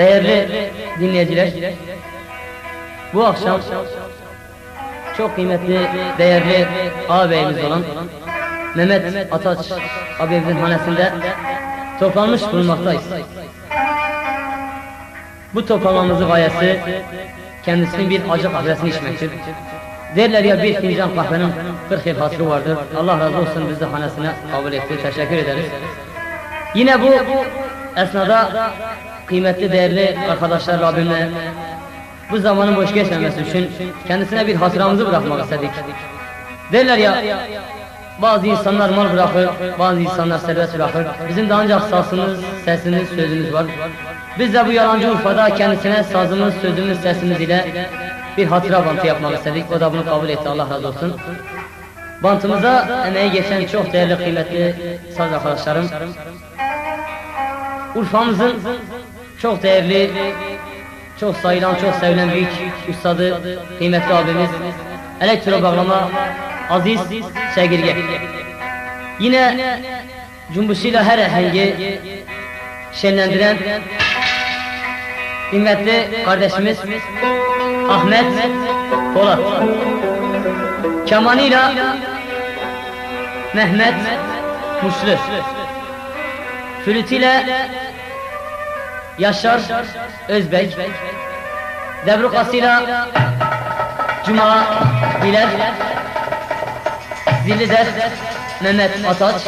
Değerli dinleyiciler, bu akşam çok kıymetli, değerli ağabeyimiz olan Mehmet Ataç abimizin hanesinde toplanmış bulunmaktayız. Bu toplanmamızın gayesi kendisinin bir acı kahvesini içmektir. Derler ya bir fincan kahvenin 40 yıl hatırı vardır. Allah razı olsun bizi hanesine kabul etti. Teşekkür ederiz. Yine bu esnada kıymetli değerli arkadaşlar Rabbime bu zamanın boş geçmemesi için kendisine bir hatıramızı bırakmak istedik. Derler ya bazı insanlar mal bırakır, bazı insanlar servet bırakır. Bizim de ancak sazımız, sesimiz, sözümüz var. Biz de bu yalancı Urfa'da kendisine sazımız, sözümüz, sesimiz ile bir hatıra bantı yapmak istedik. O da bunu kabul etti. Allah razı olsun. Bantımıza emeği geçen çok değerli kıymetli saz arkadaşlarım. Urfa'mızın çok değerli, çok sayılan, çok sevilen büyük üstadı, kıymetli abimiz, elektro bağlama Aziz Çekirge. Yine cumbuşuyla her ahengi şenlendiren kıymetli kardeşimiz Ahmet Polat. Kemanıyla Mehmet Muşlu. Flütüyle Yaşar Özbek. Debrukasıyla Cuma Bilal. Zillider Mehmet Ataç.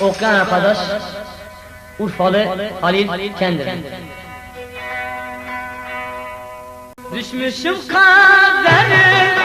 Okyan arkadaş Urfalı Halil Kendir. Düşmüşüm kaderim